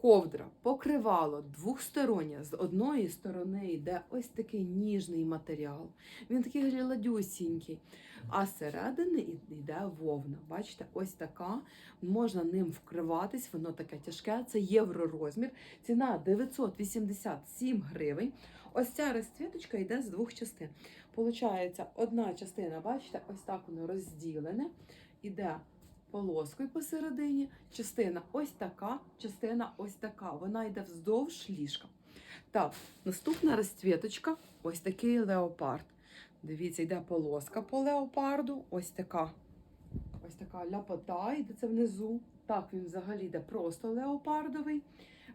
ковдра, покривало двохстороннє. З одної сторони йде ось такий ніжний матеріал. Він такий гладюсінький. А зсередини і- йде вовна. Бачите, ось така. Можна ним вкриватись, воно таке тяжке. Це євророзмір. Ціна 987 гривень. Ось ця розцвіточка йде з двох частин. Получається, одна частина, бачите, ось так воно розділене. Іде полоскою посередині, частина ось така, частина ось така. Вона йде вздовж ліжка. Так, наступна розцвіточка, ось такий леопард. Дивіться, йде полоска по леопарду, ось така. Ось така ляпота, йде це внизу. Так, він взагалі йде просто леопардовий.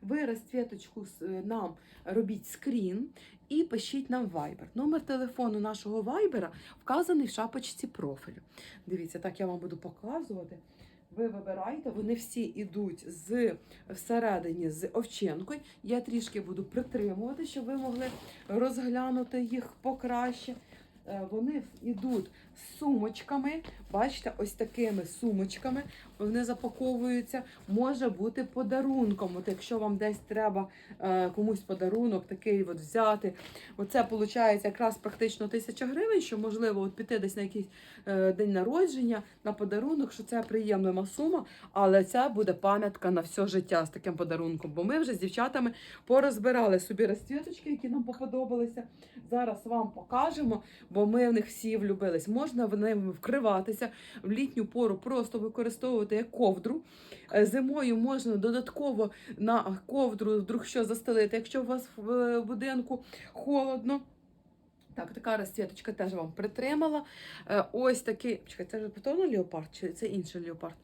Ви розцвіточку е, нам робіть скрін і пишіть нам Viber. Номер телефону нашого Viber вказаний в шапочці профілю. Дивіться, так я вам буду показувати. Ви вибираєте, вони всі йдуть з всередині з овчинкою. Я трішки буду притримувати, щоб ви могли розглянути їх покраще. Е, Вони йдуть з сумочками. Бачите, ось такими сумочками. Вони запаковуються. Може бути подарунком. От якщо вам десь треба е, комусь подарунок такий от взяти. Оце виходить якраз практично тисяча гривень, що можливо от піти десь на якийсь е, день народження, на подарунок, що це приємна сума, але це буде пам'ятка на все життя з таким подарунком. Бо ми вже з дівчатами порозбирали собі розцвіточки, які нам поподобалися. Зараз вам покажемо, бо ми в них всі влюбились. Можна в ними вкриватися в літню пору, просто використовувати як ковдру. Е, Зимою можна додатково на ковдру вдруг що застелити, якщо у вас в е, будинку холодно. Так, така розцвіточка теж вам притримала. Е, Ось такий. Чекай, це вже повторно леопард, чи це інший леопард?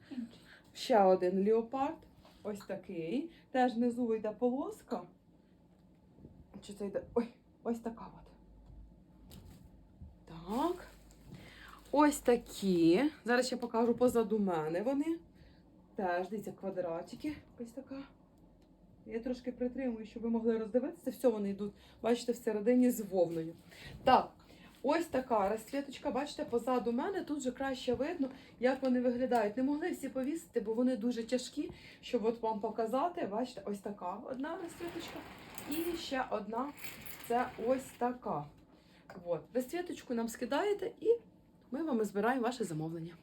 Ще один леопард. Ось такий. Теж внизу йде полоска. Чи це йде? Ой, ось така от. Так. Ось такі. Зараз я покажу позаду мене вони. Теж, дивіться, квадратики. Ось така. Я трошки притримую, щоб ви могли роздивитися. Все вони йдуть, бачите, всередині з вовною. Так, ось така розцвіточка, бачите, позаду мене тут вже краще видно, як вони виглядають. Не могли всі повісити, бо вони дуже тяжкі, щоб от вам показати. Бачите, ось така одна розцвіточка. І ще одна це ось така. От. Розцвіточку нам скидаєте і ми вам збираємо ваше замовлення.